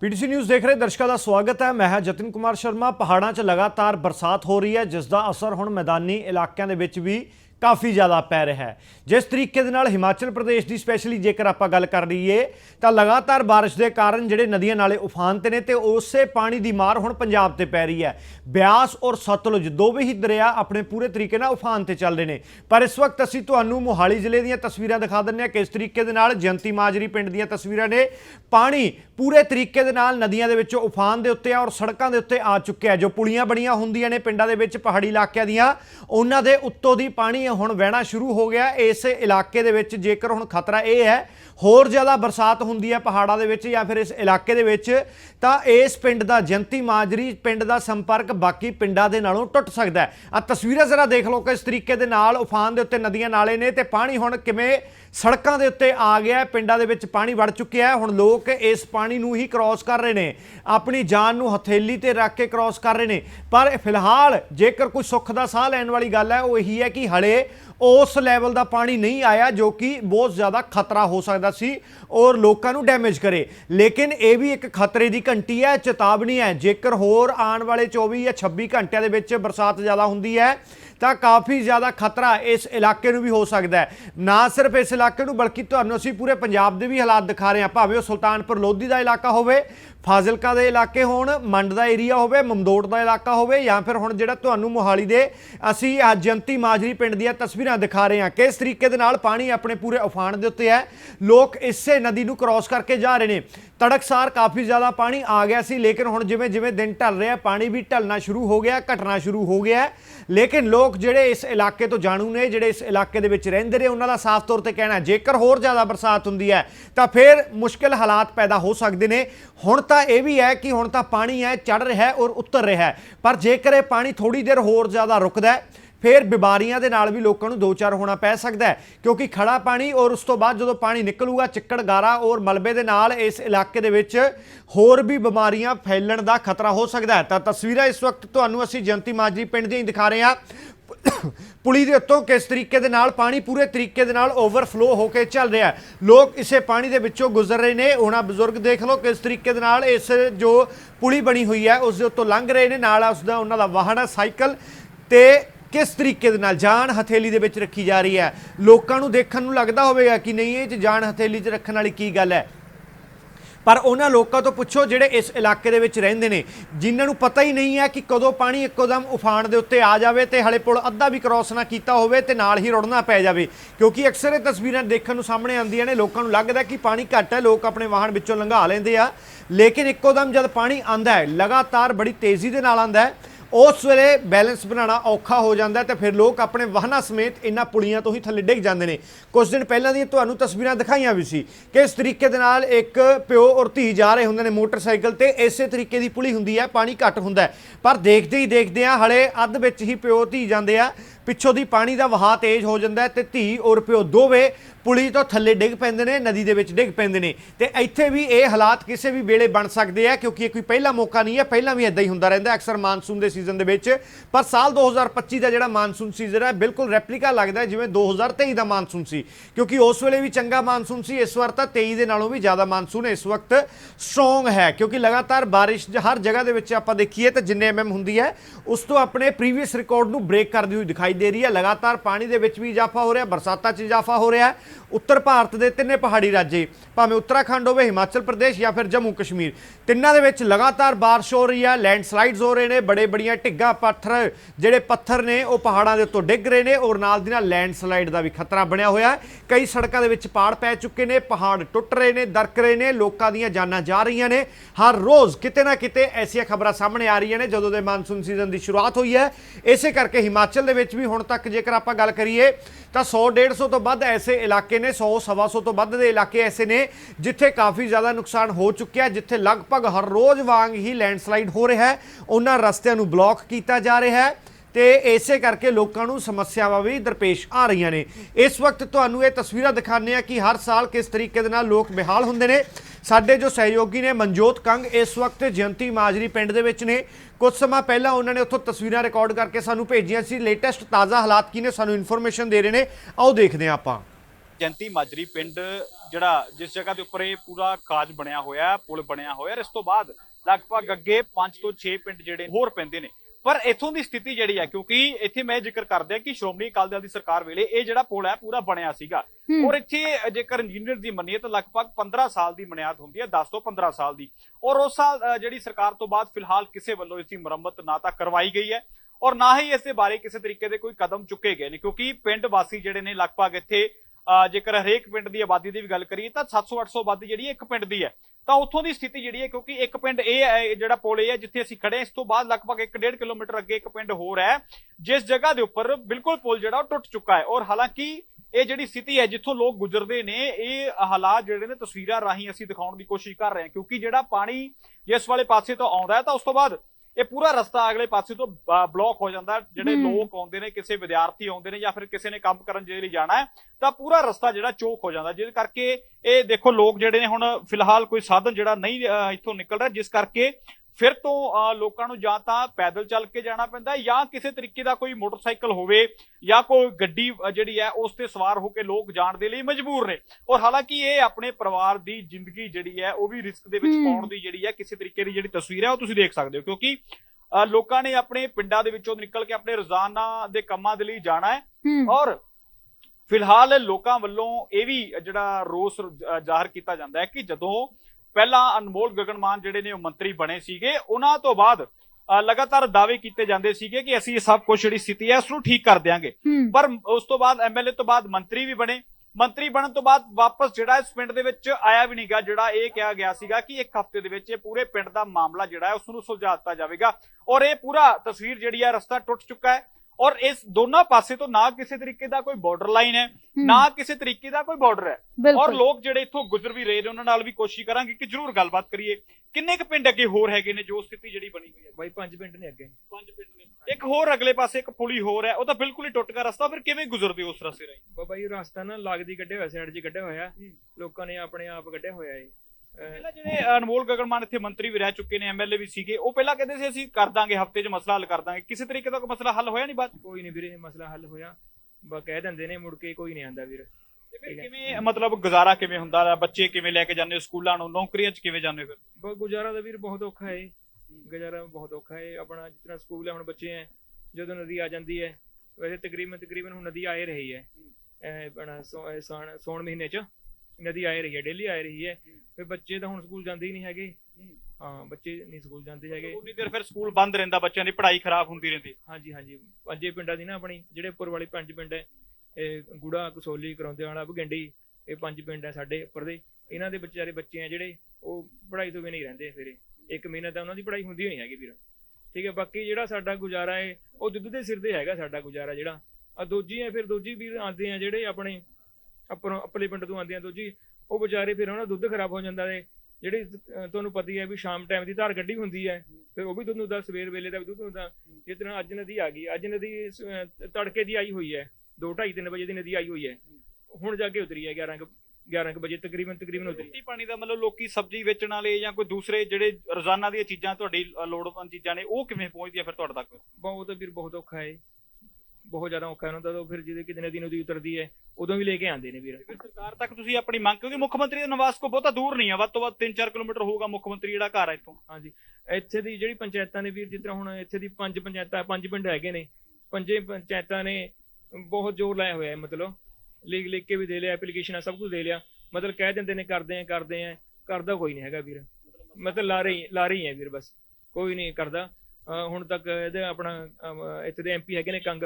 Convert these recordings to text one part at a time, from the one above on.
PTC news ਦੇਖ ਰਹੇ ਦਰਸ਼ਕਾਂ ਦਾ ਸਵਾਗਤ ਹੈ। ਮੈਂ ਹਾਂ ਜਤਨ ਕੁਮਾਰ ਸ਼ਰਮਾ। ਪਹਾੜਾਂ 'ਚ ਲਗਾਤਾਰ ਬਰਸਾਤ ਹੋ ਰਹੀ ਹੈ, ਜਿਸ ਦਾ ਅਸਰ ਹੁਣ ਮੈਦਾਨੀ ਇਲਾਕਿਆਂ ਦੇ ਵਿੱਚ ਵੀ ਕਾਫੀ ਜ਼ਿਆਦਾ ਪੈ ਰਿਹਾ ਹੈ। ਜਿਸ ਤਰੀਕੇ ਦੇ ਨਾਲ ਹਿਮਾਚਲ ਪ੍ਰਦੇਸ਼ ਦੀ ਸਪੈਸ਼ਲੀ ਜੇਕਰ ਆਪਾਂ ਗੱਲ ਕਰ ਲਈਏ, ਤਾਂ ਲਗਾਤਾਰ ਬਾਰਿਸ਼ ਦੇ ਕਾਰਨ ਜਿਹੜੇ ਨਦੀਆਂ ਨਾਲੇ ਉਫਾਨ ਤੇ ਨੇ ਤੇ ਉਸੇ ਪਾਣੀ ਦੀ ਮਾਰ ਹੁਣ ਪੰਜਾਬ ਤੇ ਪੈ ਰਹੀ ਹੈ। ਬਿਆਸ ਔਰ ਸਤਲੁਜ ਦੋਵੇਂ ਹੀ ਦਰਿਆ ਆਪਣੇ ਪੂਰੇ ਤਰੀਕੇ ਨਾਲ ਉਫਾਨ ਤੇ ਚੱਲ ਰਹੇ ਨੇ। ਪਰ ਇਸ ਵਕਤ ਅਸੀਂ ਤੁਹਾਨੂੰ ਮੋਹਾਲੀ ਜ਼ਿਲ੍ਹੇ ਦੀਆਂ ਤਸਵੀਰਾਂ ਦਿਖਾ ਦਿੰਦੇ ਹਾਂ। ਕਿਸ ਤਰੀਕੇ ਦੇ ਨਾਲ ਜੰਤੀ ਮਾਜਰੀ ਪਿੰਡ ਦੀਆਂ ਤਸਵੀਰਾਂ ਨੇ। ਪਾਣੀ ਪੂਰੇ ਤਰੀਕੇ ਦੇ ਨਾਲ ਨਦੀਆਂ ਦੇ ਵਿੱਚੋਂ ਉਫਾਨ ਦੇ ਉੱਤੇ ਆ ਔਰ ਸੜਕਾਂ ਦੇ ਉੱਤੇ ਆ ਚੁੱਕਿਆ ਜੋ ਪੁਲੀਆਂ ਬਣੀਆਂ ਹੁੰਦੀਆਂ ਨੇ ਪਿੰਡਾਂ ਦੇ ਵਿੱਚ ਪਹਾੜੀ ਇਲਾਕਿਆਂ ਦੀਆਂ, ਉਹਨਾਂ ਦੇ ਉੱਤੋਂ ਦੀ ਪਾਣੀ ਹੁਣ ਵਹਿਣਾ ਸ਼ੁਰੂ ਹੋ ਗਿਆ। ਇਸ ਇਲਾਕੇ ਦੇ ਵਿੱਚ ਜੇਕਰ ਹੁਣ ਖਤਰਾ ਇਹ ਹੈ, ਹੋਰ ਜ਼ਿਆਦਾ ਬਰਸਾਤ ਹੁੰਦੀ ਹੈ ਪਹਾੜਾਂ ਦੇ ਵਿੱਚ ਜਾਂ ਫਿਰ ਇਸ ਇਲਾਕੇ ਦੇ ਵਿੱਚ, ਤਾਂ ਇਸ ਪਿੰਡ ਦਾ ਜੰਤੀ ਮਾਜਰੀ, ਪਿੰਡ ਦਾ ਸੰਪਰਕ ਬਾਕੀ ਪਿੰਡਾਂ ਦੇ ਨਾਲੋਂ ਟੁੱਟ ਸਕਦਾ ਹੈ। ਆ ਤਸਵੀਰਾਂ ਜ਼ਰਾ ਦੇਖ ਲਓ ਕਿਸ ਤਰੀਕੇ ਦੇ ਨਾਲ ਉਫਾਨ ਦੇ ਉੱਤੇ ਨਦੀਆਂ ਨਾਲੇ ਨੇ ਤੇ ਪਾਣੀ ਹੁਣ ਕਿਵੇਂ ਸੜਕਾਂ ਦੇ ਉੱਤੇ ਆ ਗਿਆ ਪਿੰਡਾਂ ਦੇ ਵਿੱਚ ਪਾਣੀ ਵੜ ਚੁੱਕਿਆ ਹੁਣ ਲੋਕ ਇਸ ਪਾਣੀ ਨੂੰ ਹੀ ਕ੍ਰਾਸ ਕਰ ਰਹੇ ਨੇ। ਆਪਣੀ ਜਾਨ ਨੂੰ ਹਥੇਲੀ ਤੇ ਰੱਖ ਕੇ ਕ੍ਰਾਸ ਕਰ ਰਹੇ ਨੇ। ਪਰ ਫਿਲਹਾਲ ਜੇਕਰ ਕੋਈ ਸੁੱਖ ਦਾ ਸਾਹ ਲੈਣ ਵਾਲੀ ਗੱਲ ਹੈ, ਉਹ ਇਹੀ ਹੈ ਕਿ ਹਲੇ ਉਸ ਲੈਵਲ ਦਾ ਪਾਣੀ ਨਹੀਂ ਆਇਆ ਜੋ ਕਿ ਬਹੁਤ ਜ਼ਿਆਦਾ ਖਤਰਾ ਹੋ ਸਕਦਾ ਸੀ ਔਰ ਲੋਕਾਂ ਨੂੰ ਡੈਮੇਜ ਕਰੇ। ਲੇਕਿਨ ਇਹ ਵੀ ਇੱਕ ਖਤਰੇ ਦੀ ਘੰਟੀ ਹੈ, ਚੇਤਾਵਨੀ ਹੈ। ਜੇਕਰ ਹੋਰ ਆਉਣ ਵਾਲੇ 24 ਜਾਂ 26 ਘੰਟਿਆਂ ਦੇ ਵਿੱਚ ਬਰਸਾਤ ਜ਼ਿਆਦਾ ਹੁੰਦੀ ਹੈ ਤਾਂ ਕਾਫੀ ਜ਼ਿਆਦਾ ਖਤਰਾ ਇਸ ਇਲਾਕੇ ਨੂੰ ਵੀ ਹੋ ਸਕਦਾ ਹੈ। ਨਾ ਸਿਰਫ ਇਸ ਇਲਾਕੇ ਨੂੰ, ਬਲਕਿ ਤੁਹਾਨੂੰ ਅਸੀਂ ਪੂਰੇ ਪੰਜਾਬ ਦੇ ਵੀ ਹਾਲਾਤ ਦਿਖਾ ਰਹੇ ਹਾਂ। ਭਾਵੇਂ ਉਹ ਸੁਲਤਾਨਪੁਰ ਲੋਧੀ ਦਾ ਇਲਾਕਾ ਹੋਵੇ ਫਾਜ਼ਿਲਕਾ ਦੇ ਇਲਾਕੇ ਹੋਣ, ਮੰਡ ਦਾ ਏਰੀਆ ਹੋਵੇ, ਮਮਦੋਟ ਦਾ ਇਲਾਕਾ ਹੋਵੇ, ਜਾਂ ਫਿਰ ਹੁਣ ਜਿਹੜਾ ਤੁਹਾਨੂੰ ਮੋਹਾਲੀ ਦੇ ਅਸੀਂ ਜੰਤੀ ਮਾਜਰੀ ਪਿੰਡ ਦੀਆਂ ਤਸਵੀਰਾਂ ਦਿਖਾ ਰਹੇ ਹਾਂ ਕਿਸ ਤਰੀਕੇ ਦੇ ਨਾਲ ਪਾਣੀ ਆਪਣੇ ਪੂਰੇ ਉਫਾਨ ਦੇ ਉੱਤੇ ਹੈ। ਲੋਕ ਇਸੇ ਨਦੀ ਨੂੰ ਕ੍ਰਾਸ ਕਰਕੇ ਜਾ ਰਹੇ ਨੇ। ਤੜਕਸਾਰ ਕਾਫੀ ਜ਼ਿਆਦਾ ਪਾਣੀ ਆ ਗਿਆ ਸੀ, ਲੇਕਿਨ ਹੁਣ ਜਿਵੇਂ ਜਿਵੇਂ ਦਿਨ ਢਲ ਰਿਹਾ, ਪਾਣੀ ਵੀ ਢਲਣਾ ਸ਼ੁਰੂ ਹੋ ਗਿਆ, ਘਟਣਾ ਸ਼ੁਰੂ ਹੋ ਗਿਆ ਲੇਕਿਨ ਲੋਕ ਜਿਹੜੇ ਇਸ ਇਲਾਕੇ ਤੋਂ ਜਾਣੂ ਨੇ, ਜਿਹੜੇ ਇਸ ਇਲਾਕੇ ਦੇ ਵਿੱਚ ਰਹਿੰਦੇ ਨੇ, ਉਹਨਾਂ ਦਾ ਸਾਫ਼ ਤੌਰ ਤੇ ਕਹਿਣਾ ਜੇਕਰ ਹੋਰ ਜ਼ਿਆਦਾ ਬਰਸਾਤ ਹੁੰਦੀ ਹੈ, ਤਾਂ ਫਿਰ ਮੁਸ਼ਕਿਲ ਹਾਲਾਤ ਪੈਦਾ ਹੋ ਸਕਦੇ ਨੇ। ਹੁਣ ਤਾਂ ਇਹ ਵੀ ਹੈ ਕਿ ਹੁਣ ਤਾਂ ਪਾਣੀ ਹੈ ਚੜ ਰਿਹਾ ਹੈ ਔਰ ਉਤਰ ਰਿਹਾ ਹੈ। ਪਰ ਜੇਕਰ ਇਹ ਪਾਣੀ ਥੋੜੀ ਦੇਰ ਹੋਰ ਜ਼ਿਆਦਾ ਰੁਕਦਾ ਹੈ, ਫਿਰ ਬਿਮਾਰੀਆਂ ਦੇ ਨਾਲ ਵੀ ਲੋਕਾਂ ਨੂੰ ਦੋ ਚਾਰ ਹੋਣਾ ਪੈ ਸਕਦਾ ਹੈ। ਕਿਉਂਕਿ ਖੜਾ ਪਾਣੀ ਔਰ ਉਸ ਤੋਂ ਬਾਅਦ ਜਦੋਂ ਪਾਣੀ ਨਿਕਲੂਗਾ ਚਿੱਕੜ ਗਾਰਾ ਔਰ ਮਲਬੇ ਦੇ ਨਾਲ ਇਸ ਇਲਾਕੇ ਦੇ ਵਿੱਚ ਹੋਰ ਵੀ ਬਿਮਾਰੀਆਂ ਫੈਲਣ ਦਾ ਖਤਰਾ ਹੋ ਸਕਦਾ ਹੈ। ਤਾਂ ਤਸਵੀਰਾਂ ਇਸ ਵਕਤ ਤੁਹਾਨੂੰ ਅਸੀਂ ਜੰਤੀ ਮਾਜਰੀ ਪਿੰਡ ਦੀਆਂ ਹੀ ਦਿਖਾ ਰਹੇ ਹਾਂ। ਪੁਲੀ ਦੇ ਉੱਤੋਂ ਕਿਸ ਤਰੀਕੇ ਦੇ ਨਾਲ, ਪਾਣੀ ਪੂਰੇ ਤਰੀਕੇ ਦੇ ਨਾਲ ਓਵਰਫਲੋ ਹੋ ਕੇ ਚੱਲ ਰਿਹਾ ਹੈ। ਲੋਕ ਇਸੇ ਪਾਣੀ ਦੇ ਵਿੱਚੋਂ ਗੁਜ਼ਰ ਰਹੇ ਨੇ। ਉਹਨਾਂ ਬਜ਼ੁਰਗ ਦੇਖ ਲਓ ਕਿਸ ਤਰੀਕੇ ਦੇ ਨਾਲ ਇਸ ਜੋ ਪੁਲੀ ਬਣੀ ਹੋਈ ਹੈ, ਉਸ ਦੇ ਉੱਤੋਂ ਲੰਘ ਰਹੇ ਨੇ। ਨਾਲ ਉਸ ਦਾ ਉਹਨਾਂ ਦਾ ਵਾਹਨ ਹੈ ਸਾਈਕਲ। ਤੇ ਕਿਸ ਤਰੀਕੇ ਦੇ ਨਾਲ ਜਾਨ ਹਥੇਲੀ ਦੇ ਵਿੱਚ ਰੱਖੀ ਜਾ ਰਹੀ ਹੈ। ਲੋਕਾਂ ਨੂੰ ਦੇਖਣ ਨੂੰ ਲੱਗਦਾ ਹੋਵੇਗਾ ਕਿ ਨਹੀਂ, ਇਹ ਚ ਜਾਨ ਹਥੇਲੀ 'ਚ ਰੱਖਣ ਵਾਲੀ ਕੀ ਗੱਲ ਹੈ? ਪਰ ਉਹਨਾਂ ਲੋਕਾਂ ਤੋਂ ਪੁੱਛੋ ਜਿਹੜੇ ਇਸ ਇਲਾਕੇ ਦੇ ਵਿੱਚ ਰਹਿੰਦੇ ਨੇ, ਜਿਨ੍ਹਾਂ ਨੂੰ ਪਤਾ ਹੀ ਨਹੀਂ ਹੈ ਕਿ ਕਦੋਂ ਪਾਣੀ ਇੱਕੋਦਮ ਉਫਾਨ ਦੇ ਉੱਤੇ ਆ ਜਾਵੇ ਤੇ ਹਲੇ ਪੁਲ ਅੱਧਾ ਵੀ ਕ੍ਰਾਸ ਨਾ ਕੀਤਾ ਹੋਵੇ ਤੇ ਨਾਲ ਹੀ ਰੁੜਨਾ ਪੈ ਜਾਵੇ। ਕਿਉਂਕਿ ਅਕਸਰ ਇਹ ਤਸਵੀਰਾਂ ਦੇਖਣ ਨੂੰ ਸਾਹਮਣੇ ਆਉਂਦੀਆਂ ਨੇ, ਲੋਕਾਂ ਨੂੰ ਲੱਗਦਾ ਕਿ ਪਾਣੀ ਘੱਟ ਹੈ, ਲੋਕ ਆਪਣੇ ਵਾਹਨ ਵਿੱਚੋਂ ਲੰਘਾ ਲੈਂਦੇ ਆ। ਲੇਕਿਨ ਇੱਕੋਦਮ ਜਦ ਪਾਣੀ ਆਂਦਾ ਹੈ, ਲਗਾਤਾਰ ਬੜੀ ਤੇਜ਼ੀ ਦੇ ਨਾਲ ਆਂਦਾ ਹੈ ਉਸ ਵੇਲੇ ਬੈਲੈਂਸ ਬਣਾਉਣਾ ਔਖਾ ਹੋ ਜਾਂਦਾ ਹੈ ਤੇ ਫਿਰ ਲੋਕ ਆਪਣੇ ਵਾਹਨਾਂ ਸਮੇਤ ਇਹਨਾਂ ਪੁਲੀਆਂ ਤੋਂ ਹੀ ਥੱਲੇ ਡਿੱਗ ਜਾਂਦੇ ਨੇ। ਕੁਝ ਦਿਨ ਪਹਿਲਾਂ ਦੀਆਂ ਤੁਹਾਨੂੰ ਤਸਵੀਰਾਂ ਦਿਖਾਈਆਂ ਵੀ ਸੀ ਕਿ ਇਸ ਤਰੀਕੇ ਦੇ ਨਾਲ ਇੱਕ ਪਿਓ ਔਰ ਧੀ ਜਾ ਰਹੇ ਹੁੰਦੇ ਨੇ ਮੋਟਰਸਾਈਕਲ ਤੇ। ਇਸੇ ਤਰੀਕੇ ਦੀ ਪੁਲੀ ਹੁੰਦੀ ਹੈ, ਪਾਣੀ ਘੱਟ ਹੁੰਦਾ ਪਰ ਦੇਖਦੇ ਹੀ ਦੇਖਦੇ ਆ ਹਲੇ ਅੱਧ ਵਿੱਚ ਹੀ ਪਿਓ ਧੀ ਜਾਂਦੇ ਆ। ਪਿੱਛੋਂ ਦੀ ਪਾਣੀ ਦਾ ਵਹਾਅ ਤੇਜ਼ ਹੋ ਜਾਂਦਾ ਹੈ ਤੇ ਧੀ ਔਰ ਪਿਓ ਦੋਵੇਂ ਪੁਲੀ ਤੋਂ ਥੱਲੇ ਡਿੱਗ ਪੈਂਦੇ ਨੇ, ਨਦੀ ਦੇ ਵਿੱਚ ਡਿੱਗ ਪੈਂਦੇ ਨੇ। ਤੇ ਇੱਥੇ ਵੀ ਇਹ ਹਾਲਾਤ ਕਿਸੇ ਵੀ ਵੇਲੇ ਬਣ ਸਕਦੇ ਆ, ਕਿਉਂਕਿ ਇਹ ਕੋਈ ਪਹਿਲਾ ਮੌਕਾ ਨਹੀਂ ਹੈ, ਪਹਿਲਾਂ ਵੀ ਇਦਾਂ ਹੀ ਹੁੰਦਾ ਰਹਿੰਦਾ ਅਕਸਰ ਮਾਨਸੂਨ ਦੇ ਸੀਜ਼ਨ ਦੇ ਵਿੱਚ। ਪਰ ਸਾਲ 2025 ਦਾ ਜਿਹੜਾ ਮਾਨਸੂਨ ਸੀਜ਼ਨ ਹੈ, ਬਿਲਕੁਲ ਰੈਪਲੀਕਾ ਲੱਗਦਾ ਹੈ, ਜਿਵੇਂ 2023 ਦਾ ਮਾਨਸੂਨ ਸੀ। ਕਿਉਂਕਿ ਉਸ ਵੇਲੇ ਵੀ ਚੰਗਾ ਮਾਨਸੂਨ ਸੀ, ਇਸ ਵਾਰ ਤਾਂ 23 ਦੇ ਨਾਲੋਂ ਵੀ ਜ਼ਿਆਦਾ ਮਾਨਸੂਨ ਇਸ ਵਕਤ ਸਟਰੋਂਗ ਹੈ। ਕਿਉਂਕਿ ਲਗਾਤਾਰ ਬਾਰਿਸ਼ ਹਰ ਜਗ੍ਹਾ ਦੇ ਵਿੱਚ ਆਪਾਂ ਦੇਖੀਏ ਤਾਂ ਜਿੰਨੇ ਐਮਐਮ ਹੁੰਦੀ ਹੈ, ਉਸ ਤੋਂ ਆਪਣੇ ਪ੍ਰੀਵੀਅਸ ਰਿਕਾਰਡ ਨੂੰ ਬ੍ਰੇਕ ਕਰਦੀ ਹੋਈ ਦਿਖਾਈ ਦੇ ਰਹੀ ਹੈ। ਲਗਾਤਾਰ ਪਾਣੀ ਦੇ ਵਿੱਚ ਵੀ ਇਜ਼ਾਫਾ ਹੋ ਰਿਹਾ, ਬਰਸਾਤਾਂ 'ਚ ਇਜ਼ਾਫਾ ਹੋ ਰਿਹਾ ਉੱਤਰ ਭਾਰਤ ਦੇ ਤਿੰਨੇ ਪਹਾੜੀ ਰਾਜੇ, ਭਾਵੇਂ ਉੱਤਰਾਖੰਡ ਹੋਵੇ, ਹਿਮਾਚਲ ਪ੍ਰਦੇਸ਼ ਜਾਂ ਫਿਰ ਜੰਮੂ ਕਸ਼ਮੀਰ, ਤਿੰਨਾਂ ਦੇ ਵਿੱਚ ਲਗਾਤਾਰ ਬਾਰਿਸ਼ ਹੋ ਰਹੀ ਹੈ ਲੈਂਡਸਲਾਈਡਸ ਹੋ ਰਹੇ ਨੇ, ਬੜੇ ਬੜੀਆਂ ਢਿੱਗਾ ਪੱਥਰ ਜਿਹੜੇ ਪੱਥਰ ਨੇ, ਉਹ ਪਹਾੜਾਂ ਦੇ ਉੱਤੋਂ ਡਿੱਗ ਰਹੇ ਨੇ, ਔਰ ਨਾਲ ਦੀ ਨਾਲ ਲੈਂਡਸਲਾਈਡ ਦਾ ਵੀ ਖਤਰਾ ਬਣਿਆ ਹੋਇਆ। ਹੈ ਕਈ ਸੜਕਾਂ ਦੇ ਵਿੱਚ ਪਾੜ ਪੈ ਚੁੱਕੇ ਨੇ, ਪਹਾੜ ਟੁੱਟ ਰਹੇ ਨੇ, ਦਰਕ ਰਹੇ ਨੇ, ਲੋਕਾਂ ਦੀਆਂ ਜਾਨਾਂ ਜਾ ਰਹੀਆਂ ਨੇ। ਹਰ ਰੋਜ਼ ਕਿਤੇ ਨਾ ਕਿਤੇ ਐਸੀਆਂ ਖਬਰਾਂ ਸਾਹਮਣੇ ਆ ਰਹੀਆਂ ਨੇ, ਜਦੋਂ ਦੇ ਮਾਨਸੂਨ ਸੀਜ਼ਨ ਦੀ ਸ਼ੁਰੂਆਤ ਹੋਈ ਹੈ। ਇਸੇ ਕਰਕੇ ਹਿਮਾਚਲ ਦੇ ਵਿੱਚ ਵੀ ਹੁਣ ਤੱਕ ਜੇਕਰ ਆਪਾਂ ਗੱਲ ਕਰੀਏ ਤਾਂ 100 150 ਤੋਂ ਵੱਧ ਐਸੇ ਇਲਾਕੇ ਨੇ 100 ਸਵਾ ਸੌ ਤੋਂ ਵੱਧ ਦੇ ਇਲਾਕੇ ਐਸੇ ਨੇ, ਜਿੱਥੇ ਕਾਫੀ ਜ਼ਿਆਦਾ ਨੁਕਸਾਨ ਹੋ ਚੁੱਕਿਆ ਜਿੱਥੇ ਲਗਭਗ ਹਰ ਰੋਜ਼ ਵਾਂਗ ਹੀ ਲੈਂਡਸਲਾਈਡ ਹੋ ਰਿਹਾ ਹੈ। ਉਹਨਾਂ ਰਸਤਿਆਂ ਨੂੰ ਬਲੌਕ ਕੀਤਾ ਜਾ ਰਿਹਾ ਹੈ। ਤੇ ਇਸੇ ਕਰਕੇ ਲੋਕਾਂ ਨੂੰ ਸਮੱਸਿਆਵਾਂ ਵੀ ਦਰਪੇਸ਼ ਆ ਰਹੀਆਂ ਨੇ। ਇਸ ਵਕਤ ਤੁਹਾਨੂੰ ਇਹ ਤਸਵੀਰਾਂ ਦਿਖਾਉਂਦੇ ਆ ਕਿ ਹਰ ਸਾਲ ਕਿਸ ਤਰੀਕੇ ਦੇ ਨਾਲ ਲੋਕ ਬਿਹਾਲ ਹੁੰਦੇ ਨੇ। ਸਾਡੇ ਜੋ ਸਹਿਯੋਗੀ ਨੇ ਮਨਜੋਤ ਕੰਗ, ਇਸ ਵਕਤ ਜਯੰਤੀ ਮਾਜਰੀ ਪਿੰਡ ਦੇ ਵਿੱਚ ਨੇ। ਕੁਝ ਸਮਾਂ ਪਹਿਲਾਂ ਉਹਨਾਂ ਨੇ ਉੱਥੋਂ ਤਸਵੀਰਾਂ ਰਿਕਾਰਡ ਕਰਕੇ ਸਾਨੂੰ ਭੇਜੀਆਂ ਸੀ। ਲੇਟੈਸਟ ਤਾਜ਼ਾ ਹਾਲਾਤ ਕੀ ਨੇ ਸਾਨੂੰ ਇਨਫੋਰਮੇਸ਼ਨ ਦੇ ਰਹੇ ਨੇ। ਆਓ ਦੇਖਦੇ ਹਾਂ ਆਪਾਂ। ਜੰਤੀ ਮਾਜਰੀ ਪਿੰਡ ਜਿਹੜਾ ਜਿਸ ਜਗ੍ਹਾ ਦੇ ਉੱਪਰ ਇਹ ਪੂਰਾ ਕਾਜ ਬਣਿਆ ਹੋਇਆ, ਪੁਲ ਬਣਿਆ ਹੋਇਆ ਇਸ ਤੋਂ ਬਾਅਦ ਲਗਭਗ ਅੱਗੇ 5 ਤੋਂ 6 ਪਿੰਡ ਜਿਹੜੇ ਹੋਰ ਪੈਂਦੇ ਨੇ। ਪਰ ਇੱਥੋਂ ਦੀ ਸਥਿਤੀ ਜਿਹੜੀ ਹੈ ਕਿਉਂਕਿ ਇੱਥੇ ਮੈਂ ਜ਼ਿਕਰ ਕਰਦਿਆਂ ਕਿ ਸ਼੍ਰੋਮਣੀ ਅਕਾਲੀ ਦਲ ਦੀ ਸਰਕਾਰ ਵੇਲੇ ਇਹ ਜਿਹੜਾ ਪੁਲ ਹੈ ਪੂਰਾ ਬਣਿਆ ਸੀਗਾ। ਔਰ ਇੱਥੇ ਜੇਕਰ ਇੰਜੀਨੀਅਰ ਦੀ ਮੰਨੀਏ ਤਾਂ ਲਗਭਗ 15 ਸਾਲ ਦੀ ਬੁਨਿਆਦ ਹੁੰਦੀ ਹੈ 10 ਤੋਂ 15 ਸਾਲ ਦੀ। ਔਰ ਉਸ ਸਾਲ ਜਿਹੜੀ ਸਰਕਾਰ ਤੋਂ ਬਾਅਦ ਫਿਲਹਾਲ ਕਿਸੇ ਵੱਲੋਂ ਇਸ ਦੀ ਮੁਰੰਮਤ ਨਾ ਤਾਂ ਕਰਵਾਈ ਗਈ ਹੈ ਔਰ ਨਾ ਹੀ ਇਸ ਦੇ ਬਾਰੇ ਕਿਸੇ ਤਰੀਕੇ ਦੇ ਕੋਈ ਕਦਮ ਚੁੱਕੇ ਗਏ ਨੇ ਕਿਉਂਕਿ ਪਿੰਡ ਵਾਸੀ ਜਿਹੜੇ ਨੇ ਲਗਭਗ ਇੱਥੇ ਜੇਕਰ ਹਰੇਕ ਪਿੰਡ ਦੀ ਆਬਾਦੀ ਦੀ ਵੀ ਗੱਲ ਕਰੀਏ ਤਾਂ 700 800 ਆਬਾਦੀ ਜਿਹੜੀ ਇੱਕ ਪਿੰਡ ਦੀ ਹੈ। ਤਾਂ ਉੱਥੋਂ ਦੀ ਸਥਿਤੀ ਜਿਹੜੀ ਹੈ, ਕਿਉਂਕਿ ਇੱਕ ਪਿੰਡ ਇਹ ਹੈ ਜਿਹੜਾ ਪੁਲ ਇਹ ਹੈ, ਜਿੱਥੇ ਅਸੀਂ ਖੜੇ ਇਸ ਤੋਂ ਬਾਅਦ ਲਗਭਗ 1.5 ਕਿਲੋਮੀਟਰ ਅੱਗੇ ਇੱਕ ਪਿੰਡ ਹੋਰ ਹੈ, ਜਿਸ ਜਗ੍ਹਾ ਦੇ ਉੱਪਰ ਬਿਲਕੁਲ ਪੁਲ ਜਿਹੜਾ ਉਹ ਟੁੱਟ ਚੁੱਕਾ ਹੈ। ਔਰ ਹਾਲਾਂਕਿ ਇਹ ਜਿਹੜੀ ਸਥਿਤੀ ਹੈ, ਜਿੱਥੋਂ ਲੋਕ ਗੁਜ਼ਰਦੇ ਨੇ, ਇਹ ਹਾਲਾਤ ਜਿਹੜੇ ਨੇ ਤਸਵੀਰਾਂ ਰਾਹੀਂ ਅਸੀਂ ਦਿਖਾਉਣ ਦੀ ਕੋਸ਼ਿਸ਼ ਕਰ ਰਹੇ ਹਾਂ, ਕਿਉਂਕਿ ਜਿਹੜਾ ਪਾਣੀ ਜਿਸ ਵਾਲੇ ਪਾਸੇ ਤੋਂ ਆਉਂਦਾ ਹੈ, ਤਾਂ ਉਸ ਤੋਂ ਬਾਅਦ ਇਹ ਪੂਰਾ ਰਸਤਾ ਅਗਲੇ ਪਾਸੇ ਤੋਂ ਬਲੌਕ ਹੋ ਜਾਂਦਾ। ਜਿਹੜੇ। ਲੋਕ ਆਉਂਦੇ ਨੇ ਕਿਸੇ ਵਿਦਿਆਰਥੀ ਆਉਂਦੇ ਨੇ ਜਾਂ ਫਿਰ ਕਿਸੇ ਨੇ ਕੰਮ ਕਰਨ ਦੇ ਲਈ ਜਾਣਾ ਹੈ ਤਾਂ ਪੂਰਾ ਰਸਤਾ ਜਿਹੜਾ ਚੋਕ ਹੋ ਜਾਂਦਾ ਜਿਸ ਕਰਕੇ ਇਹ ਦੇਖੋ ਲੋਕ ਜਿਹੜੇ ਨੇ ਹੁਣ ਫਿਲਹਾਲ ਕੋਈ ਸਾਧਨ ਜਿਹੜਾ ਨਹੀਂ ਇੱਥੋਂ ਨਿਕਲ ਰਿਹਾ ਜਿਸ ਕਰਕੇ ਫਿਰ ਤੋਂ ਲੋਕਾਂ ਨੂੰ ਜਾਂ ਤਾਂ ਪੈਦਲ ਚੱਲ ਕੇ ਜਾਣਾ ਪੈਂਦਾ ਜਾਂ ਕਿਸੇ ਤਰੀਕੇ ਦਾ ਕੋਈ ਮੋਟਰਸਾਈਕਲ ਹੋਵੇ ਜਾਂ ਕੋਈ ਗੱਡੀ ਜਿਹੜੀ ਹੈ ਉਸ ਤੇ ਸਵਾਰ ਹੋ ਕੇ ਲੋਕ ਜਾਣ ਦੇ ਲਈ ਮਜਬੂਰ ਨੇ। ਔਰ ਹਾਲਾਂਕਿ ਇਹ ਆਪਣੇ ਪਰਿਵਾਰ ਦੀ ਜ਼ਿੰਦਗੀ ਜਿਹੜੀ ਹੈ ਉਹ ਵੀ ਰਿਸਕ ਦੇ ਵਿੱਚ। ਪਾਉਣ ਦੀ ਜਿਹੜੀ ਹੈ ਕਿਸੇ ਤਰੀਕੇ ਦੀ ਜਿਹੜੀ ਤਸਵੀਰ ਹੈ ਉਹ ਤੁਸੀਂ ਦੇਖ ਸਕਦੇ ਹੋ। ਕਿਉਂਕਿ ਲੋਕਾਂ ਨੇ ਆਪਣੇ ਪਿੰਡਾਂ ਦੇ ਵਿੱਚੋਂ ਨਿਕਲ ਕੇ ਆਪਣੇ ਰੋਜ਼ਾਨਾ ਦੇ ਕੰਮਾਂ ਦੇ ਲਈ ਜਾਣਾ ਹੈ। ਔਰ ਫਿਲਹਾਲ ਲੋਕਾਂ ਵੱਲੋਂ ਇਹ ਵੀ ਜਿਹੜਾ ਰੋਸ ਜ਼ਾਹਰ ਕੀਤਾ ਜਾਂਦਾ ਹੈ ਕਿ ਜਦੋਂ ਪਹਿਲਾਂ ਅਨਮੋਲ ਗਗਨਮਾਨ ਜਿਹੜੇ ਨੇ ਉਹ ਮੰਤਰੀ ਬਣੇ ਸੀਗੇ ਉਹਨਾਂ ਤੋਂ ਬਾਅਦ ਲਗਾਤਾਰ ਦਾਅਵੇ ਕੀਤੇ ਜਾਂਦੇ ਸੀਗੇ ਕਿ ਅਸੀਂ ਇਹ ਸਭ ਕੁਝ ਜਿਹੜੀ ਸਥਿਤੀ ਹੈ ਉਸ ਨੂੰ ਠੀਕ ਕਰ ਦਿਆਂਗੇ। ਪਰ ਉਸ ਤੋਂ ਬਾਅਦ ਐਮਐਲਏ ਤੋਂ ਬਾਅਦ ਮੰਤਰੀ ਵੀ ਬਣੇ। ਮੰਤਰੀ ਬਣਨ ਤੋਂ ਬਾਅਦ ਵਾਪਸ ਜਿਹੜਾ ਇਸ ਪਿੰਡ ਦੇ ਵਿੱਚ ਆਇਆ ਵੀ ਨਹੀਂਗਾ ਜਿਹੜਾ ਇਹ ਕਿਹਾ ਗਿਆ ਸੀਗਾ ਕਿ ਇੱਕ ਹਫ਼ਤੇ ਦੇ ਵਿੱਚ ਇਹ ਪੂਰੇ ਪਿੰਡ ਦਾ ਮਾਮਲਾ ਜਿਹੜਾ ਹੈ ਉਸ ਨੂੰ ਸੁਲਝਾ ਦਿੱਤਾ ਜਾਵੇਗਾ। ਔਰ ਇਹ ਪੂਰਾ ਤਸਵੀਰ ਜਿਹੜੀ ਹੈ ਰਸਤਾ ਟੁੱਟ ਚੁੱਕਾ ਹੈ। ਔਰ ਇਸ ਦੋਨਾਂ ਪਾਸੇ ਤੋਂ ਨਾ ਕਿਸੇ ਤਰੀਕੇ ਦਾ ਕੋਈ ਬਾਰਡਰ ਲਾਈਨ ਹੈ ਹੂੰ। ਨਾ ਕਿਸੇ ਤਰੀਕੇ ਦਾ ਕੋਈ ਬਾਰਡਰ ਹੈ। ਔਰ ਲੋਕ ਜਿਹੜੇ ਇੱਥੋਂ ਗੁਜ਼ਰ ਵੀ ਰਹੇ ਨੇ ਉਹਨਾਂ ਨਾਲ ਵੀ ਕੋਸ਼ਿਸ਼ ਕਰਾਂਗੇ ਕਿ ਜਰੂਰ ਗੱਲਬਾਤ ਕਰੀਏ। ਕਿੰਨੇ ਕੁ ਪਿੰਡ ਅੱਗੇ ਹੋਰ ਹੈਗੇ ਨੇ ਜੋ ਸਥਿਤੀ ਜਿਹੜੀ ਬਣੀ ਹੋਈ ਹੈ? ਬਾਈ ਪੰਜ ਪਿੰਡ ਨੇ ਅੱਗੇ। ਪੰਜ ਪਿੰਡ ਨੇ। ਇੱਕ ਹੋਰ ਅਗਲੇ ਪਾਸੇ ਇੱਕ ਪੁਲੀ ਹੋਰ ਹੈ ਉਹ ਤਾਂ ਬਿਲਕੁਲ ਹੀ ਟੁੱਟ ਗਿਆ ਰਸਤਾ। ਫਿਰ ਕਿਵੇਂ ਗੁਜ਼ਰਦੇ ਹੋ ਉਸ ਰਸਤੇ ਰਾਹੀਂ? ਬਾਬਾ ਜੀ ਰਸਤਾ ਨਾ ਲੱਗਦੀ ਕੱਢਿਆ ਹੋਇਆ ਸਾਈਡ 'ਚ ਕੱਢਿਆ ਹੋਇਆ। ਲੋਕਾਂ ਨੇ ਆਪਣੇ ਆਪ ਕੱਢਿਆ ਹੋਇਆ ਏ। ਅਹ ਪਹਿਲਾਂ ਜਿਹੜੇ ਅਨਮੋਲ ਗਗਨਮਾਨ ਇੱਥੇ ਮੰਤਰੀ ਵੀ ਰਹਿ ਚੁੱਕੇ ਨੇ ਐਮਐਲਏ ਵੀ ਸੀਗੇ ਉਹ ਪਹਿਲਾਂ ਕਹਿੰਦੇ ਸੀ ਅਸੀਂ ਕਰ ਦਾਂਗੇ ਹਫ਼ਤੇ 'ਚ ਮਸਲਾ ਹੱਲ ਕਰ ਦਾਂਗੇ। ਕਿਸੇ ਤਰੀਕੇ ਦਾ ਕੋਈ ਮਸਲਾ ਹੱਲ ਹੋਇਆ ਨਹੀਂ ਬਾਤ ਕੋਈ ਨਹੀਂ ਵੀਰੇ ਇਹ ਮਸਲਾ ਹੱਲ ਹੋਇਆ। ਬਾ ਕਹਿ ਦਿੰਦੇ ਨੇ ਮੁੜ ਕੇ ਕੋਈ ਨਹੀਂ ਆਂਦਾ ਵੀਰ। ਫਿਰ ਹੈ। ਕਿਵੇਂ ਮਤਲਬ ਗੁਜ਼ਾਰਾ ਕਿਵੇਂ ਹੁੰਦਾ ਹੈ ਬੱਚੇ ਕਿਵੇਂ ਲੈ ਕੇ ਜਾਂਦੇ ਹੋ ਸਕੂਲਾਂ ਨੂੰ? ਨੌਕਰੀਆਂ 'ਚ ਕਿਵੇਂ ਜਾਂਦੇ ਹੋ ਫਿਰ? ਬਾ ਗੁਜ਼ਾਰਾ ਦਾ ਵੀਰ ਬਹੁਤ ਔਖਾ ਏ। ਗੁਜ਼ਾਰਾ ਬਹੁਤ ਔਖਾ ਏ। ਆਪਣਾ ਤਰ੍ਹਾਂ ਸਕੂਲ ਹੈ ਹੁਣ ਬੱਚੇ ਐ ਜਦੋਂ ਨਦੀ ਆ ਜਾਂਦੀ ਹੈ ਵੈਸੇ ਤਕਰੀਬਨ ਤਕਰੀਬਨ ਹੁਣ ਨਦੀ ਆਏ ਰਹੀ ਹੈ। ਇਹ ਆਪਣਾ ਸੌਣ ਮਹੀਨੇ 'ਚ ਨਦੀ ਆਏ ਰਹੀ ਹੈ ਡੇਲੀ ਆਏ ਰਹੀ ਹੈ। ਫਿਰ ਬੱਚੇ ਤਾਂ ਹੁਣ ਸਕੂਲ ਜਾਂਦੇ ਹੀ ਨਹੀਂ ਹੈਗੇ। ਹਾਂ। ਬੱਚੇ ਨਹੀਂ ਸਕੂਲ ਜਾਂਦੇ ਹੈਗੇ। ਉਨੀ ਦੇਰ ਫਿਰ ਸਕੂਲ ਬੰਦ ਰਹਿੰਦਾ ਬੱਚਿਆਂ ਦੀ ਪੜ੍ਹਾਈ ਖਰਾਬ ਹੁੰਦੀ ਰਹਿੰਦੀ। ਹਾਂਜੀ ਹਾਂਜੀ। ਪੰਜੇ ਪਿੰਡਾਂ ਦੀ ਨਾ ਆਪਣੀ ਜਿਹੜੇ ਉੱਪਰ ਵਾਲੇ ਪੰਜ ਪਿੰਡ ਹੈ ਇਹ ਗੁੜਾ ਕਸੋਲੀ ਕਰੌਂਦੇ ਵਾਲਾ ਬਗੰਡੀ ਇਹ ਪੰਜ ਪਿੰਡ ਹੈ ਸਾਡੇ ਉੱਪਰ ਦੇ। ਇਹਨਾਂ ਦੇ ਵਿਚਾਰੇ ਬੱਚੇ ਆ ਜਿਹੜੇ ਉਹ ਪੜ੍ਹਾਈ ਤੋਂ ਵੀ ਨਹੀਂ ਰਹਿੰਦੇ ਫਿਰ ਇੱਕ ਮਹੀਨਾ ਤਾਂ ਉਹਨਾਂ ਦੀ ਪੜ੍ਹਾਈ ਹੁੰਦੀ ਨਹੀਂ ਹੈਗੀ ਵੀਰ ਠੀਕ ਹੈ ਬਾਕੀ ਜਿਹੜਾ ਸਾਡਾ ਗੁਜ਼ਾਰਾ ਹੈ ਉਹ ਦੁੱਧ ਦੇ ਸਿਰ ਤੇ ਹੈਗਾ ਸਾਡਾ ਗੁਜ਼ਾਰਾ ਜਿਹੜਾ। ਆ ਦੋਜੀ ਹੈ ਫਿਰ ਦੋਜੀ ਵੀਰ ਆਉਂਦੇ ਆ ਜਿਹੜੇ ਆਪਣੇ ਆਪਣੋਂ ਪਿੰਡ ਤੋਂ ਆਉਂਦੇ ਆ ਦੋਜੀ। ਉਹ ਵਿਚਾਰੇ ਫਿਰ ਉਹਨਾਂ ਦਾ ਦੁੱਧ ਖਰਾਬ ਹੋ ਜਾਂਦਾ ਹੈ ਜਿਹੜੀ ਤੁਹਾਨੂੰ ਪਤਾ ਹੀ ਹੈ ਵੀ ਸ਼ਾਮ ਟਾਈਮ ਦੀ ਧਾਰ ਕੱਢੀ ਹੁੰਦੀ ਹੈ। ਫਿਰ ਉਹ ਵੀ ਦੁੱਧ ਹੁੰਦਾ ਸਵੇਰ ਵੇਲੇ ਦਾ ਵੀ ਦੁੱਧ ਹੁੰਦਾ। ਜਿਸ ਤਰ੍ਹਾਂ ਅੱਜ ਨਦੀ ਆ ਗਈ। ਅੱਜ ਨਦੀ ਤੜਕੇ ਦੀ ਆਈ ਹੋਈ ਹੈ। 2:30 3 ਵਜੇ ਦੀ ਨਦੀ ਆਈ ਹੋਈ ਹੈ। ਹੁਣ ਜਾ ਕੇ ਉਤਰੀ ਹੈ 11 ਕੁ- 11 ਕੁ ਵਜੇ ਤਕਰੀਬਨ ਤਕਰੀਬਨ ਉਤਰੀ। ਰੋਟੀ ਪਾਣੀ ਦਾ ਮਤਲਬ ਲੋਕੀ ਸਬਜ਼ੀ ਵੇਚਣ ਵਾਲੇ ਜਾਂ ਕੋਈ ਦੂਸਰੇ ਜਿਹੜੇ ਰੋਜ਼ਾਨਾ ਦੀਆਂ ਚੀਜ਼ਾਂ ਤੁਹਾਡੀ ਲੋੜਵੰਦ ਚੀਜ਼ਾਂ ਨੇ ਉਹ ਕਿਵੇਂ ਪਹੁੰਚਦੀਆਂ ਫਿਰ ਤੁਹਾਡੇ ਤੱਕ? ਬਹੁਤ ਵੀਰ ਬਹੁਤ ਔਖਾ ਹੈ ਬਹੁਤ ਜ਼ਿਆਦਾ ਔਖਾ ਉਹਨਾਂ ਦਾ ਤਾਂ ਫਿਰ ਜਿਹਦੇ ਕਿਤੇ ਨਦੀ ਨਦੀ ਉਤਰਦੀ ਹੈ ਉਦੋਂ ਵੀ ਲੈ ਕੇ ਆਉਂਦੇ ਨੇ ਵੀਰ ਫਿਰ ਸਰਕਾਰ ਤੱਕ ਤੁਸੀਂ ਆਪਣੀ ਮੰਗ ਕਿਉਂਕਿ ਮੁੱਖ ਮੰਤਰੀ ਦਾ ਨਿਵਾਸ ਕੋ ਬਹੁਤਾ ਦੂਰ ਨਹੀਂ ਆ ਵੱਧ ਤੋਂ ਵੱਧ 3-4 ਕਿਲੋਮੀਟਰ ਹੋਊਗਾ ਮੁੱਖ ਮੰਤਰੀ ਜਿਹੜਾ ਘਰ ਹੈ ਇੱਥੋਂ। ਹਾਂਜੀ। ਇੱਥੇ ਦੀ ਜਿਹੜੀ ਪੰਚਾਇਤਾਂ ਨੇ ਵੀਰ ਜਿਸ ਤਰ੍ਹਾਂ ਹੁਣ ਇੱਥੇ ਦੀ ਪੰਜ ਪੰਚਾਇਤਾਂ ਪੰਜ ਪਿੰਡ ਹੈਗੇ ਨੇ ਪੰਜੇ ਪੰਚਾਇਤਾਂ ਨੇ ਬਹੁਤ ਜ਼ੋਰ ਲਾਇਆ ਹੋਇਆ ਹੈ ਮਤਲਬ ਲਿਖ ਲਿਖ ਕੇ ਵੀ ਦੇ ਲਿਆ ਐਪਲੀਕੇਸ਼ਨਾਂ ਸਭ ਕੁਝ ਦੇ ਲਿਆ। ਮਤਲਬ ਕਹਿ ਦਿੰਦੇ ਨੇ ਕਰਦੇ ਆ ਕਰਦੇ ਆ ਕਰਦਾ ਕੋਈ ਨਹੀਂ ਹੈਗਾ ਵੀਰ। ਮਤਲਬ ਲਾ ਰਹੀ ਲਾ ਰਹੀ ਹੈ ਵੀਰ ਬਸ ਕੋਈ ਨਹੀਂ ਕਰਦਾ। ਹੁਣ ਤੱਕ ਇਹਦੇ ਆਪਣਾ ਇੱਥੇ ਦੇ ਐਮਪੀ ਹੈਗੇ ਨੇ ਕੰਗ।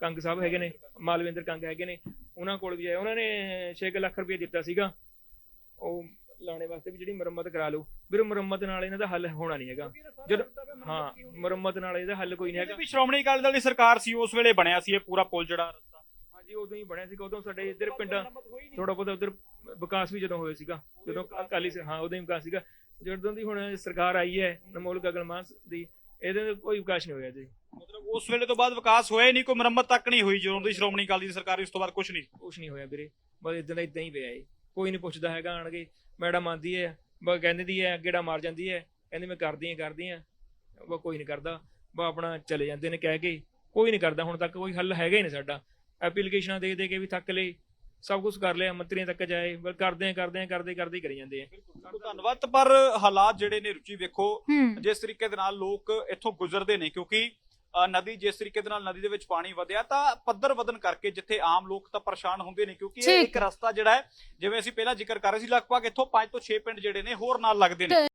ਕੰਗ ਸਾਹਿਬ ਹੈਗੇ ਨੇ ਮਾਲਵਿੰਦਰ ਕੰਗ ਹੈਗੇ ਨੇ ਉਹਨਾਂ ਕੋਲ ਵੀ ਆਏ। ਉਹਨਾਂ ਨੇ 6 ਲੱਖ ਰੁਪਏ ਦਿੱਤਾ ਸੀਗਾ। ਉਹ ਲਾਣੇ ਵਾਸਤੇ ਵੀ ਜਿਹੜੀ ਮੁਰੰਮਤ ਕਰਾ ਲਓ। ਵੀਰ ਮੁਰੰਮਤ ਨਾਲ ਇਹਨਾਂ ਦਾ ਹੱਲ ਹੋਣਾ ਨਹੀਂ ਹੈਗਾ। ਜਦੋਂ ਹਾਂ ਮੁਰੰਮਤ ਨਾਲ ਇਹਦਾ ਹੱਲ ਕੋਈ ਨਹੀਂ ਹੈਗਾ। ਵੀ ਸ਼੍ਰੋਮਣੀ ਅਕਾਲੀ ਦਲ ਦੀ ਸਰਕਾਰ ਸੀ ਉਸ ਵੇਲੇ ਬਣਿਆ ਸੀ ਇਹ ਪੂਰਾ ਪੁਲ ਜਿਹੜਾ ਰਸਤਾ। ਹਾਂਜੀ ਉਦੋਂ ਹੀ ਬਣਿਆ ਸੀਗਾ। ਉਦੋਂ ਸਾਡੇ ਇੱਧਰ ਪਿੰਡਾਂ ਥੋੜਾ ਬਹੁਤਾ ਉਧਰ ਵਿਕਾਸ ਵੀ ਜਦੋਂ ਹੋਇਆ ਸੀਗਾ। ਜਦੋਂ ਅਕਾਲੀ ਸ- ਹਾਂ ਉਦੋਂ ਹੀ ਵਿਕਾਸ ਸੀਗਾ। ਜਦੋਂ ਦੀ ਹੁਣ ਸਰਕਾਰ ਆਈ ਹੈ ਅਨਮੋਲ ਗਗਨ ਮਾਨ ਦੀ ਇਹਦੇ ਕੋਈ ਵਿਕਾਸ ਨਹੀਂ ਹੋਇਆ ਜੀ ਮਤਲਬ ਉਸ ਵੇਲੇ ਤੋਂ ਬਾਅਦ ਵਿਕਾਸ ਹੋਇਆ ਹੀ ਨਹੀਂ ਕੋਈ ਮੁਰੰਮਤ ਤੱਕ ਨਹੀਂ ਹੋਈ ਜਦੋਂ ਦੀ ਸ਼੍ਰੋਮਣੀ ਅਕਾਲੀ ਦੀ ਸਰਕਾਰ ਉਸ ਤੋਂ ਬਾਅਦ ਕੁਝ ਨਹੀਂ। ਕੁਛ ਨਹੀਂ ਹੋਇਆ ਵੀਰੇ ਬਸ ਇਦਾਂ ਦਾ ਇਦਾਂ ਹੀ ਪਿਆ ਏ। ਕੋਈ ਨਹੀਂ ਪੁੱਛਦਾ ਹੈਗਾ ਆਣਗੇ ਮੈਡਮ ਆਂਦੀ ਹੈ ਬਸ ਕਹਿੰਦੀ ਦੀ ਹੈ ਗੇੜਾ ਮਾਰ ਜਾਂਦੀ ਹੈ ਕਹਿੰਦੀ ਮੈਂ ਕਰਦੀ ਹਾਂ ਕਰਦੀ ਹਾਂ ਬਸ ਕੋਈ ਨਹੀਂ ਕਰਦਾ ਬਸ ਆਪਣਾ ਚਲੇ ਜਾਂਦੇ ਨੇ ਕਹਿ ਕੇ ਕੋਈ ਨਹੀਂ ਕਰਦਾ ਹੁਣ ਤੱਕ ਕੋਈ ਹੱਲ ਹੈਗਾ ਹੀ ਨਹੀਂ ਸਾਡਾ। ਐਪਲੀਕੇਸ਼ਨਾਂ ਦੇ ਦੇ ਕੇ ਵੀ ਥੱਕ ਲਏ ਸਭ ਕੁਝ ਕਰ ਲਿਆ ਮੰਤਰੀਆਂ ਤੱਕ ਜਾਏ ਪਰ ਕਰਦੇ ਆ ਕਰਦੇ ਆ ਕਰਦੇ ਕਰਦੇ ਹੀ ਕਰੀ ਜਾਂਦੇ ਆ। ਬਿਲਕੁਲ। ਧੰਨਵਾਦ ਪਰ ਹਾਲਾਤ ਜਿਹੜੇ ਨੇ ਰੁਚੀ ਵੇਖੋ ਹੂੰ। ਜਿਸ ਤਰੀਕੇ ਦੇ ਨਾਲ ਲੋਕ ਇੱਥੋਂ ਗੁਜ਼ਰਦੇ ਨੇ ਕਿਉਂਕਿ ਨਦੀ ਜਿਸ ਤਰੀਕੇ ਦੇ ਨਾਲ ਨਦੀ ਦੇ ਵਿੱਚ ਪਾਣੀ ਵਧਿਆ ਤਾਂ ਪੱਧਰ ਵਧਣ ਕਰਕੇ ਜਿੱਥੇ ਆਮ ਲੋਕ ਤਾਂ ਪਰੇਸ਼ਾਨ ਹੁੰਦੇ ਨੇ ਕਿਉਂਕਿ ਇਹ ਇੱਕ ਰਸਤਾ ਜਿਹੜਾ ਹੈ ਜਿਵੇਂ ਅਸੀਂ ਪਹਿਲਾਂ ਜ਼ਿਕਰ ਕਰ ਰਹੇ ਸੀ ਲਗਭਗ ਇੱਥੋਂ 5 ਤੋਂ 6 ਪਿੰਡ ਜਿਹੜੇ ਨੇ ਹੋਰ ਨਾਲ ਲੱਗਦੇ ਨੇ।